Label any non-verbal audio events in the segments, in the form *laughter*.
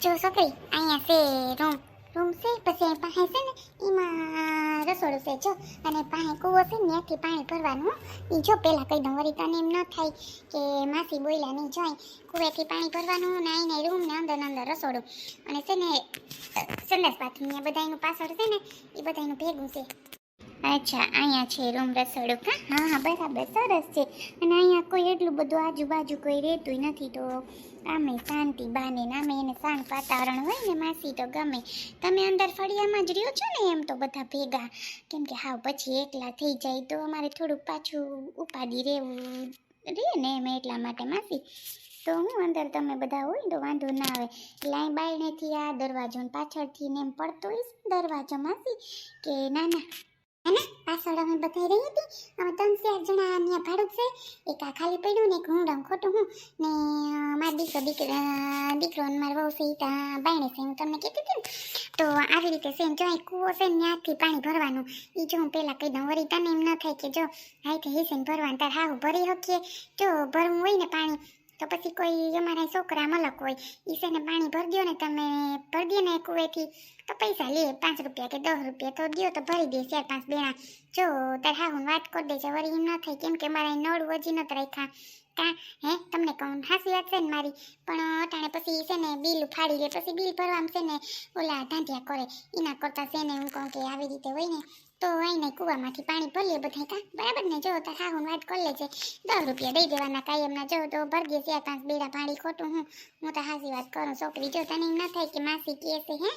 જો છોકરી, અહીંયા છે, રૂમ રૂમ છે, પછી પાસે છે ને એમાં રસોડું છે, જો. અને પાસે કૂવો છે ને, ત્યાંથી પાણી ભરવાનું એ જો પહેલાં કહી દઉં, વળી તને એમ ન થાય કે માસી બોલ્યા નહીં જોઈ કૂવેથી પાણી ભરવાનું ને આઈને રૂમ ને અંદર અંદર રસોડું. અને છે ને, સંડાસ બાથરૂમ ને બધા એનું પાછળ છે ને એ બધા એનું ભેગું છે. અચ્છા, અહીંયા છે રૂમ રસોડું કા? હા હા, બરાબર, સરસ છે. અને અહીંયા કોઈ એટલું બધું આજુબાજુ કોઈ રહેતું નથી તો આમે શાંતિ, બાને નામે એને શાંત વાતાવરણ હોય ને, માસી તો ગમે. તમે અંદર ફળિયામાં જ રહ્યો છો ને એમ તો બધા ભેગા? કેમ કે હાવ પછી એકલા થઈ જાય તો અમારે થોડુંક પાછું ઉપાડી રહેવું રહે ને એમ એટલા માટે, માસી. તો હું અંદર તમે બધા હોય તો વાંધો ના આવે. એટલે અહીં બાયણેથી આ દરવાજો પાછળથી ને એમ પડતો હોય દરવાજો, માસી. કે ના ના. હે પાછળ અમે બતાવી રહી હતી. અમે ત્રણ ચાર જણા અહીંયા ભાડું છે. એક આ ખાલી પડ્યું ને એક હું રમ ખોટું હું. ને મારો દીકરો દીકરો દીકરો અને મારો વહુ છે એ ત્યાં બાયણે છે. હું તમને કીધું હતું ને. તો આવી રીતે છે ને, જો અહીં કૂવો છે ને, ત્યાંથી પાણી ભરવાનું. એ જો હું પહેલાં કહી દઉં વળી તને એમ ન થાય કે જો હાઈથી હિસીને ભરવાનું, તાર હાવ ભરી શકીએ જો ભરવું હોય ને પાણી તો પછી કોઈ અમારા છોકરા મલક હોય, ઈ છે ને પાણી ભરી દો ને તમે ભરી દે ને કુવેથી તો પૈસા લે, પાંચ રૂપિયા કે દસ રૂપિયા તો દો તો ભરી દે ચાર પાંચ બેણા. જો તાર હા હું વાત કરી દેજો, વળી એમ ન થાય, કેમ કે મારા નળ વજી નથી રાખ્યા. કા? હે, તમને કહું હાસી વાત છે ને મારી? પણ અટાણે પછી છે ને બિલ ફાડી લે, પછી બિલ ભરવામાં છે ને ઓલા ધાંધિયા કરે. એના કરતાં છે ને હું કહું કે આવી રીતે હોય ને, તો આઈને કૂવામાંથી પાણી ભરી લે બધા, કા? બરાબર ને? જો તો હું વાત કરી લેજે. દસ રૂપિયા દઈ દેવાના કાયમના. જો, તો ભર દે ચાર પાંચ બેડા પાણી ખોટું હું. હું તો હાસી વાત કરું, છોકરી જો તને એમ ના થાય કે માસી કહે છે, હે?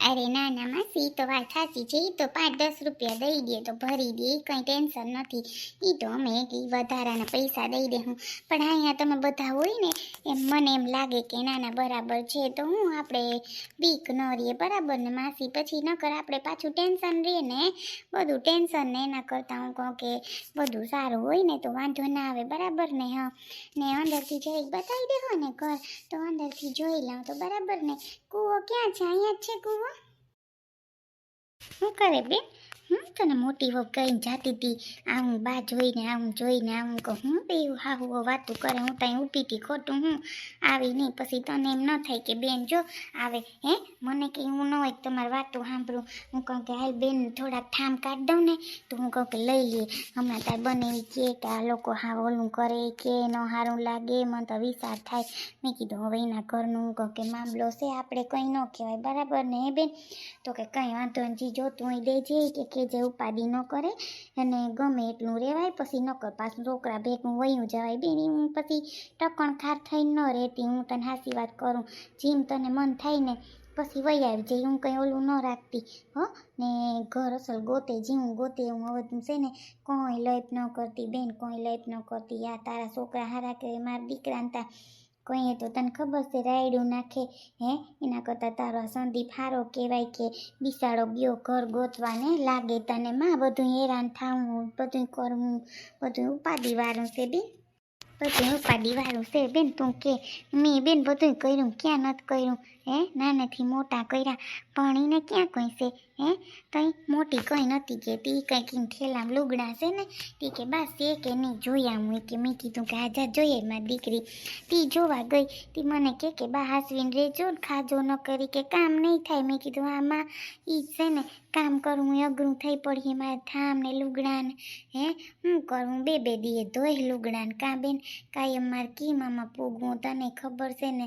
અરે ના ના, માસી તો વાત સાચી છે. એ તો પાંચ, દસ રૂપિયા દઈ દે, તો ભરી દે કંઈ ટેન્શન નથી. એ તો અમે વધારાના પૈસા દઈ દે હું. પણ અહીંયા તમે બધા હોય ને, એમ મને એમ લાગે કે ના ના બરાબર છે, તો હું આપણે બીક ન રહીએ. બરાબર ને, માસી? પછી નકર આપણે પાછું ટેન્શન રહીએ ને, બધું ટેન્શન ને એના કરતાં હું કહું કે બધું સારું હોય ને, તો વાંધો ના આવે. બરાબર ને, હા. ને અંદરથી જઈ બતાવી દેવો ને ઘર. તો અંદરથી જોઈ લઉં તો બરાબર ને. કૂવો ક્યાં છે? અહીંયા છે કૂવો? શું કરે બેન? હું તને મોટી વહુ કહીને જાતી હતી આવું બા જોઈને આવું જોઈને આવું કહું, હું બે હા હું વાતું કરે, હું ત્યાં ઊભી હતી ખોટું હું આવી નહીં. પછી તને એમ ન થાય કે, બેન, જો, આવે, હે? મને કે હું ન હોય તમારી વાતું સાંભળું. હું કહું કે, હાલ બેન, થોડાક ઠામ કાઢ દઉં ને. તો હું કહું કે, લઈ લે. હમણાં તાર બને કે આ લોકો હા ઓલું કરે, કે ન સારું લાગે, મને તો વિચાર થાય. મેં કીધું, હવે એના ઘરનું હું કહું કે, મામલો છે, આપણે કંઈ ન કહેવાય. બરાબર ને, હે બેન? તો કે, કંઈ વાંધો નથી જોતું હોય દેજે કે કે જે ઉપાધિ ન કરે અને ગમે એટલું રહેવાય પછી ન કર પાછું છોકરા ભેગું વયું જવાય બેન હું પછી ટકણ ખાર થઈને ન રહેતી. હું તને હાસી વાત કરું, જેમ તને મન થાય ને પછી વહી આવી જઈ હું કંઈ ઓલું ન રાખતી. હો, ને ઘર અસલ ગોતે, જીવું ગોતે, હું હવે તું છે ને કોઈ લપ ન કરતી. બેન, કોઈ લપ ન કરતી. આ તારા છોકરા હારા કે મારા દીકરા તા કહીએ તો તને ખબર છે રાયડું નાખે, હે? એના કરતાં તારો સંદીપ હારો કહેવાય કે બિસાડો ગયો ઘર ગોતવાને લાગે તને. માં બધું હેરાન થવું બધું કરવું બધું ઉપાધિવાળું છે બેન. બધું ઉપાધિવાળું છે બેન, તું કે. મેં બેન બધું કર્યું, ક્યાં નથી કર્યું, હે? નાનેથી મોટા કર્યા પણ એને ક્યાં કંઈ હે? કંઈ મોટી કંઈ નથી કહેતી કંઈ કંઈક ઠેલામાં લુગડા છે ને, તી કે બસ એ કે નહીં જોયા હું કે મેં કીધું કે આજા જોઈએ મારી દીકરી. તી જોવા ગઈ, તી મને કે કે બા હાસવીને રેજો ને ખાજો ન કરી કે કામ નહીં થાય. મેં કીધું આમાં ઈ છે ને, કામ કરવું અઘરું થઈ પડી મારે થામ ને લુગડા હે? હું કરું? બે બે દીએ ધોઈ લુગડા ને કાં બેન કાંઈ મારે કીમામાં પૂગવું, તને ખબર છે ને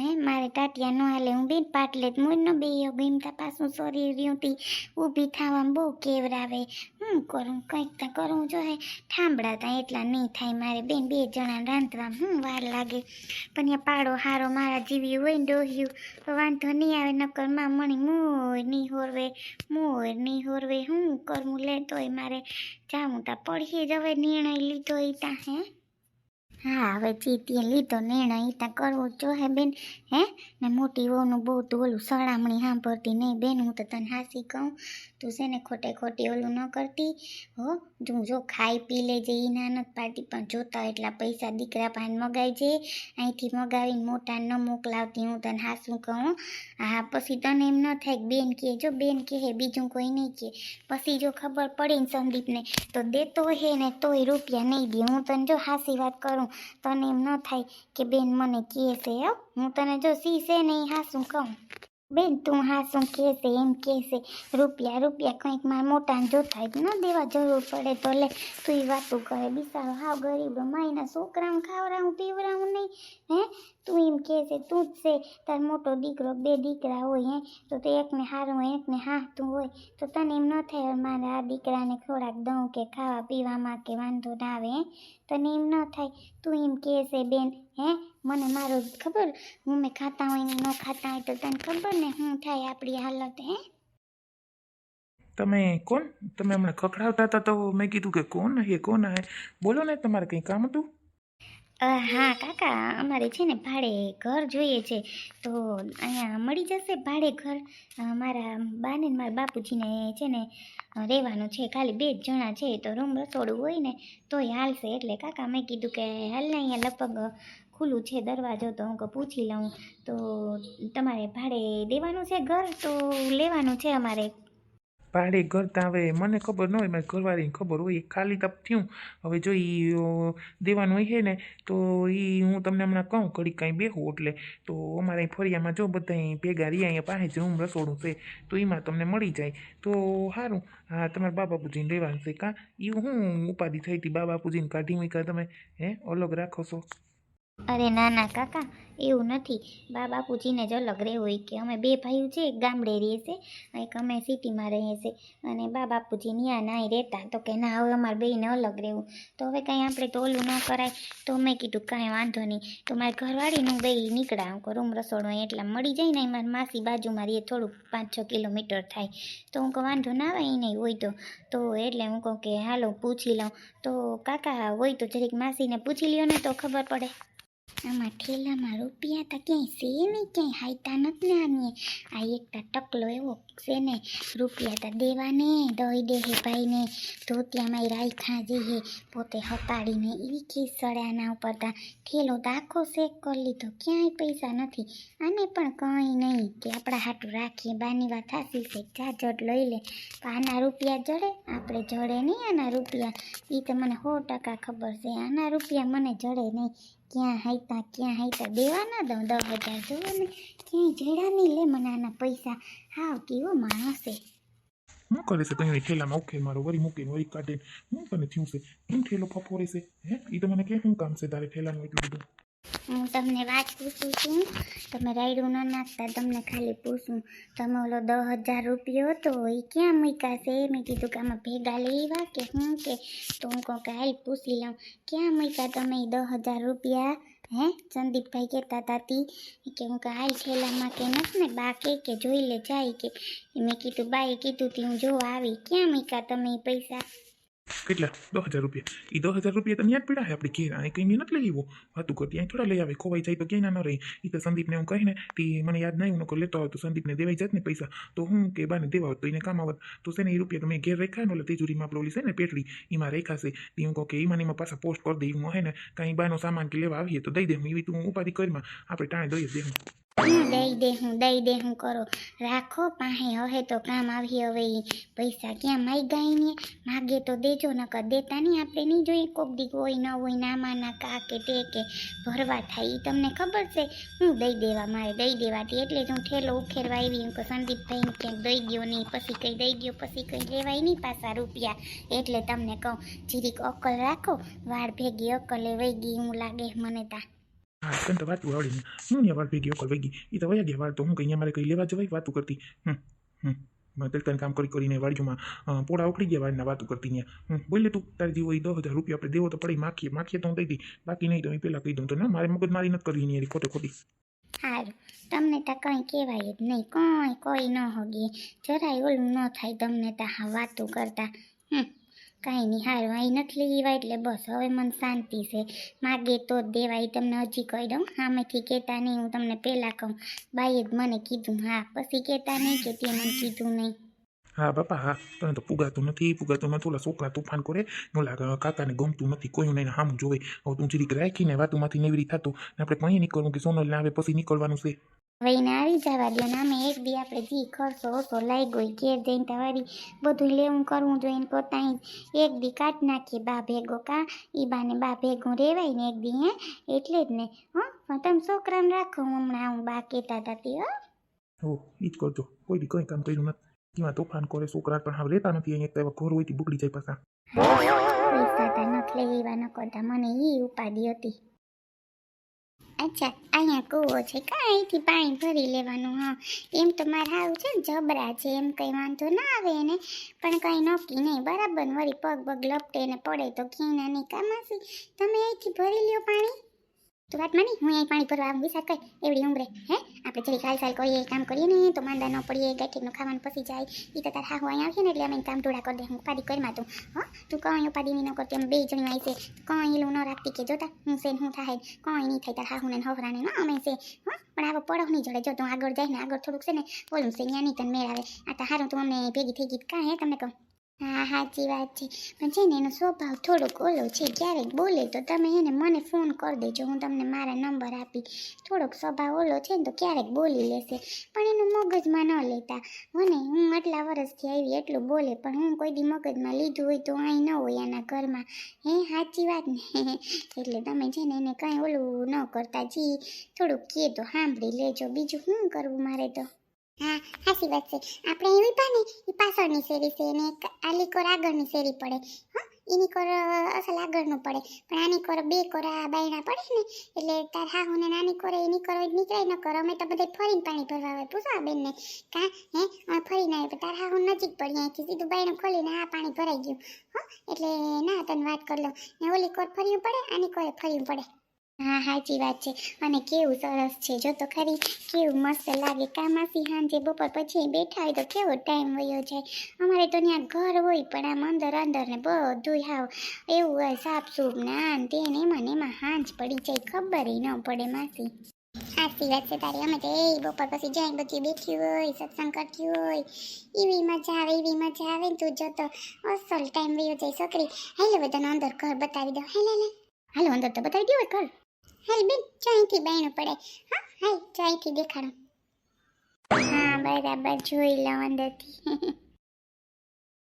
હે, મારે ટાટિયા ન હાલે. હું બેન પાટલે જ મોર ન બે ગમતા પાછું સોરી રહ્યું તી ઊભી થવામાં બહુ કેવરાવે. હું કરું? કંઈક તો કરવું જોઈએ ઠાંભડા તા એટલા નહીં થાય મારે. બેન, બે જણા રાંધવામાં હું વાર લાગે. પણ અહીંયા પાડો હારો મારા જીવી હોય ડોહ્યું તો વાંધો નહીં આવે, નકરમાં મણી મોર નહીં હોરવે. મોર નહીં હોરવે. હું કરવું લે તોય મારે જાઉં તા પડીએ જ હવે નિર્ણય લીધો એ તા, હે? હા, હવે જીતીએ લીધો નિર્ણય ઈ ત્યાં કરવો જો હે બેન. હે? ને મોટી વહુનું બહુ તો ઓલું સળામણી સાંભળતી નહીં બેન, હું તો તને હાસી કહું. તું છે ને ખોટે ખોટી ઓલું ન કરતી, હો? તું જો ખાઈ પી લેજે એ નાનક પાર્ટી પણ જોતા એટલા પૈસા દીકરા પાન મગાવીજે અહીંથી મગાવીને મોટા ન મોકલાવતી, હું તને હાસું કહું. હા, પછી તને એમ ન થાય કે બેન કહે, જો બેન કહે, બીજું કોઈ નહીં કહે. પછી જો ખબર પડે ને સંદીપને, તો દેતો હે ને તોય રૂપિયા નહીં દે. હું તને જો હાસી વાત કરું તને એમ ન થાય કે બેન મને કહે છે, હો. હું તને જો સી છે ને એ હાસું કહું. બેન, તું હાસું કહેશે એમ કહેશે રૂપિયા રૂપિયા કંઈક મારા મોટાને જોતા જ ન દેવા જરૂર પડે તો લે. તું એ વાતું કરે. બિસારો હાવ ગરીબ, માયના છોકરાને ખાવરાવું પીવડાવું નહીં, હે? તું એમ કહેશે તું જ છે, તાર મોટો દીકરો, બે દીકરા હોય હે, તો તે એકને હારું હોય, એકને હાથતું હોય, તો તને એમ ન થાય મારે આ દીકરાને ખોરાક દઉં કે ખાવા પીવામાં કે વાંધો ના આવે, હે? તને એમ ન થાય. તું એમ કહેશે બેન, હે, મને મારો ખબર, હું મેં ખાતા હોય ને ન ખાતા હોય તો તને ખબર ને શું થાય આપણી હાલત, હે? તમે કોણ? તમે હમણાં ખખડાવતા હતા તો મેં કીધું કે કોણ હે કોણ હે? બોલો ને, તમારે કંઈ કામ હતું? હા, કાકા, અમારે છે ને ભાડે ઘર જોઈએ છે. તો અહીંયા મળી જશે ભાડે ઘર. મારા બાને મારા બાપુજીને છે ને રહેવાનું છે. ખાલી બે જ જણા છે, તો રૂમ રસોડું હોય ને તોય હાલશે. એટલે કાકા, મેં કીધું કે હાલ ને અહીંયા લગભગ ખુલ્લું છે દરવાજો, તો હું પૂછી લઉં. તો તમારે ભાડે દેવાનું છે ઘર? તો લેવાનું છે અમારે ભાડે ઘર તાવે મને ખબર ન હોય, મારી ઘરવાળીને ખબર હોય ખાલી તપ થયું. હવે જો એ દેવાનું હોય છે ને, તો એ હું તમને હમણાં કહું ઘડી કાંઈ બેહું એટલે. તો અમારે અહીં ફળિયામાં જો બધા ભેગા રહ્યા, અહીંયા પાસે જ રૂમ રસોડું છે, તો એમાં તમને મળી જાય. તો સારું હા, તમારા બા બાપુજીને લેવાનું છે કાં? એ હું ઉપાધિ થઈ હતી બા બાપુજીને કાઢી મૂક્યા તમે, હે, અલગ રાખો છો. અરે ના ના, કાકા, એવું નથી. બા બાપુજીને જ અલગ રહેવું હોય કે અમે બે ભાઈઓ છે, એક ગામડે રહીએ છે એક અમે સિટીમાં રહીએ છીએ અને બા બાપુજી ત્યાં નાય રહેતા, તો કે ના, હવે અમારે બેને અલગ રહેવું. તો હવે કાંઈ આપણે તો ઓલું ન કરાય. તો મેં કીધું કાંઈ વાંધો નહીં. તો મારી ઘરવાળીનું બે નીકળ્યા હું રૂમ રસોડો એટલા મળી જાય ને મારી માસી બાજુમાં રહીએ થોડુંક પાંચ છ કિલોમીટર થાય. તો હું કહું, વાંધો ના આવે એને હોય તો. તો એટલે હું કહું કે, હાલો, પૂછી લઉં. તો કાકા હોય તો જરીક માસીને પૂછી લ્યો ને તો ખબર પડે. આમાં ઠેલામાં રૂપિયા તો ક્યાંય છે નહીં, ક્યાંય હાઈતા નથી આની. આ એકતા ટકલો એવો છે ને, રૂપિયા તા દેવાને, દઈ દે હે ભાઈને. ધોતિયામાં રાખ્યા જઈએ પોતે હપાડીને એવી ખીસ સડ્યાના ઉપર તા ઠેલો દાખો શેક કરી લીધો, ક્યાંય પૈસા નથી. આને પણ કંઈ નહીં કે આપણા હાટું રાખીએ, બાની વાત હાસી છે જાજટ લઈ લે. આના રૂપિયા જડે? આપણે જડે નહીં આના રૂપિયા. એ તો મને સો ટકા ખબર છે, આના રૂપિયા મને જડે નહીં. ક્યાં હાઈતા ક્યાં હાઈતા દેવા ના દઉં દસ હજાર, જોવો ને. ક્યાંય જડ્યા નહીં લે મને આના પૈસા. હાવ કેવો માણસ છે. શું કરે છે? કંઈ ઠેલામાં ઉખેલ મારો, વરી મૂકીને, વરી કાઢીને. શું તને થયું છે? કેમ ઠેલો ફફો રહેશે હે? એ તો મને કે શું કામ છે તારે ઠેલાનું એટલું બધું? હું તમને વાત પૂછું છું. તમે રાયડું ન નાખતા, તમને ખાલી પૂછું, તમે ઓલો દસ હજાર રૂપિયો હતો એ ક્યાં મૂક્યા છે? મેં કીધું કે આમાં ભેગા લેવા કે હું કે? તો હું કહું કે હાલ પૂછી લઉં. ક્યાં મૂક્યા તમે એ દસ હજાર રૂપિયા? હે? સંદીપભાઈ કહેતા હતા તી. કે હું કે હાલ છેલ્લામાં કે નથી ને? બા કે કે જોઈ લે, જાય કે. મેં કીધું, બાએ કીધું તી, હું જોવા આવી. ક્યાં મૂક્યા તમે એ પૈસા? કેટલા? દસ હજાર રૂપિયા. એ દસ હજાર રૂપિયા તમે યાદ પડ્યા. છે આપણી ઘેર અહીં કંઈ નથી લઈ આવ્યો. વાતું કરતી અહીં થોડા લઈ આવે. ખોવાઈ જાય તો ક્યાંય ના રહી. એ તો સંદીપને હું કહીને, તે મને યાદ નહીં હું નકો લેતો હોય તો સંદીપને દેવાઈ જાત ને પૈસા. તો હું કે, બાને દેવા હોત તો એને કામ આવત. તો છે ને એ રૂપિયા તો મેં ઘેર રેખા ને એટલે તિજોરીમાં આપણે ઓલી છે ને પેટડી એમાં રેખાશે તે હું કહું કે એમાં એમાં પાછા પોસ્ટ કરી દઈ હું હે ને કાંઈ બાનો સામાન કે લેવા આવીએ તો દઈ દે. એવી તું ઉપાધિ કરીમાં. આપણે ટાણે દઈએ દે હું દઈ દે હું દઈ દે હું કરો. રાખો પાસે, હવે તો કામ આવી, હવે પૈસા ક્યાં માઈ ગઈ ને? માગે તો દેજો, નકર દેતા નહીં, આપણે નહીં જોઈએ કોક દીક હોય ન હોય નામાના કા કે તે કે ભરવા થાય એ તમને ખબર છે? હું દઈ દેવા, મારે દઈ દેવાતી એટલે જ હું ઠેલો ઉખેરવા આવી, હું કે સંદીપભાઈને ક્યાંક દઈ ગયો નહીં, પછી કંઈ દઈ ગયો પછી કંઈ લેવાય નહીં પાછા રૂપિયા. એટલે તમને કહું, જીરીક અકલ રાખો, વાળ ભેગી અકલે વહી ગઈ, હું લાગે મને તા હા તને તો વાતું આવડે હું ને વાર ભેગી ઓકલ વહી ગઈ એ તો વયા ગયા, વાળ તો હું કંઈ મારે કંઈ લેવા જવાય વાતું કરતી? હમ હમ. તડકાને કામ કરી કરીને વાડીઓમાં પોળા ઉખડી ગયા વાડીના વાતું કરતી ત્યાં બોલ તું, તારી જેવો એ દસ હજાર રૂપિયા આપણે દેવો તો પડી, માખીએ માખીએ તો હું દઈ દી બાકી નહીં તો એ પહેલાં કહી દઉં તો, ના, મારે મગજ મારી નથી કરવી એની ખોટે ખોટી. સારું તમને તો કંઈ કહેવાય જ નહીં. કંઈ, કોઈ ન હોગી. જરાય ઓલું ન થાય, તમને તો હા વાતું કરતા. હમ. કાંઈ નહીં, હારું અહીં નથી લેવા એટલે બસ, હવે મને શાંતિ છે. માગે તો જ દેવાય તમને હજી કહી દઉં. સામેથી કહેતા નહીં, હું તમને પહેલાં કહું. બાઈએ જ મને કીધું, હા, પછી કહેતા નહીં કે તે મને કીધું નહીં. હા બાપા હા તને તો પુગાતું નથી પુગાતું નથી ઓલા છોકરા તોફાન કરે ને ઓલા કાકાને ગમતું નથી કોઈ નહીં હામું જોવે હવે તું જરીક રાખીને વાતુમાંથી નેવરી થતું ને આપણે કંઈ નીકળવું કે સોનલ આવે પછી નીકળવાનું છે હવે એને આવી જવા દો ને અમે એક દી આપણે જી ખર્ચો ઓછો લઈ ગઈ ઘેર જઈને તમારી બધું લેવું કરવું જોઈએ ને પોતા એક દી કાઢ નાખીએ બા ભેગો કા ઈ બાને બા ભેગું રેવાય ને એક દી હે એટલે જ ને હા પણ તમે છોકરાને રાખો હમણાં હું બા કહેતા હતા તે હો હો ઈ જ કરજો કોઈ બી કંઈ કામ કર્યું નથી કેવા તોફાન કરે છોકરા પણ હવે રહેતા નથી અહીંયા એવા ઘર હોય તે બગડી જાય પાછા પૈસા તા નથી લેવા ન કરતા મને ઈ ઉપાડી હતી અચ્છા અહીંયા કૂવો છે કાંઈથી પાણી ભરી લેવાનું હા એમ તો મારે હાવ છે જબરા છે એમ કંઈ વાંધો ના આવે એને પણ કંઈ નક્કી નહીં બરાબર વળી પગ પગ લપટે ને પડે તો ઘીના નહીં કામાસી તમે અહીંથી ભરી લ્યો પાણી તો વાત માની? હું અહીં પાણી ભરવા આવું વિચાર કઈ? એવડી ઉંમરે, હે? આપણે જરી ખાલ સાલ કરીએ કામ કરીએ ને, તો માંદા ન પડીએ ગાંઠીનું ખાવાનું પસી જાય. એ તો તાર હા હું અહીં આવીએ ને, એટલે અમે કામ ઢોળા કરી દે, હું ઉપાડી કરી તું હા? તું કઈ ઉપાડી નહીં ન કરતી અમે બે જણી આવી છે. કઈ એલું ન રાખતી કે જોતા હું છે હું થાય. કઈ નહીં થાય, તાર હા હું ને હવરાને ના, અમે છે. હો? પણ આવો પડો નહીં જોડે. જો તું આગળ જાય ને, આગળ થોડુંક છે ને બોલું છે ત્યાં નહીં તને મેળ આવે. આ તો હારું, તું અમને ભેગી થઈ ગઈ. કાં હે, તમને કહું? હા સાચી વાત છે. પણ છે ને, એનો સ્વભાવ થોડોક ઓલો છે. ક્યારેક બોલે તો તમે એને મને ફોન કરી દેજો, હું તમને મારા નંબર આપી. થોડોક સ્વભાવ ઓલો છે ને, તો ક્યારેક બોલી લેશે. પણ એનું મગજમાં ન લેતા. મને, હું આટલા વર્ષથી આવી, એટલું બોલે, પણ હું કોઈ દી મગજમાં લીધું હોય તો અહીં ન હોય આના ઘરમાં. હે સાચી વાત ને? *laughs* એટલે તમે છે ને, એને કંઈ ઓલું ન કરતા. જી, થોડુંક કહે તો સાંભળી લેજો. બીજું શું કરવું મારે તો? હા સાચી વાત છે. આપણે એવી પણ ને એ પાછળની શેરી છે ને એક આલી કોર આગળની શેરી પડે. હા એની કોર અસલ આગળનું પડે. પણ આની કોર બે કોર બાયણા પડે ને, એટલે તાર હા હું ને નાની કોરે એની કોર નીકળે ન કરો અમે તો બધે ફરીને પાણી ભરવા આવે. પૂછો આ બેનને. કા, હે, અમે ફરીને આવે તાર હા હું નજીક પડી અહીંથી સીધું બાયણું ખોલીને આ પાણી ભરાઈ ગયું. હા, એટલે ના, તને વાત કરી લો ને ઓલી કોર ફર્યું પડે, આની કોરે ફર્યું પડે. હા સાચી વાત છે. અને કેવું સરસ છે. જો તો ખરી, કેવું મસ્ત લાગે. કામાસી હાંજે બપોર પછી બેઠા હોય તો કેવો ટાઈમ વયો જાય. અમારે તો ત્યાં ઘર હોય, પણ આમ અંદર અંદર ને બધું હાવ. એવું હોય સાફ સૂફ ને આન તેને, એમાં ને એમાં હાંજ પડી જાય. ખબર ન પડે માસી. સાચી વાત છે તારી. અમે તો એ બપોર પછી જાય બધી બેઠી હોય, સત્સંગ કરતી હોય, એવી મજા આવે, એવી મજા આવે ને તું જતો અસલ ટાઈમ વયો જાય. છોકરી, હેલો બધાને અંદર ઘર બતાવી દો હેલે લે હાલો, અંદર તો બતાવી દો ઘર. હાલ બેન ચાઈથી બાયણું પડે. હા હાલ અહીંથી દેખાડો. હા બરાબર જોઈ લઉં અંદરથી. *laughs*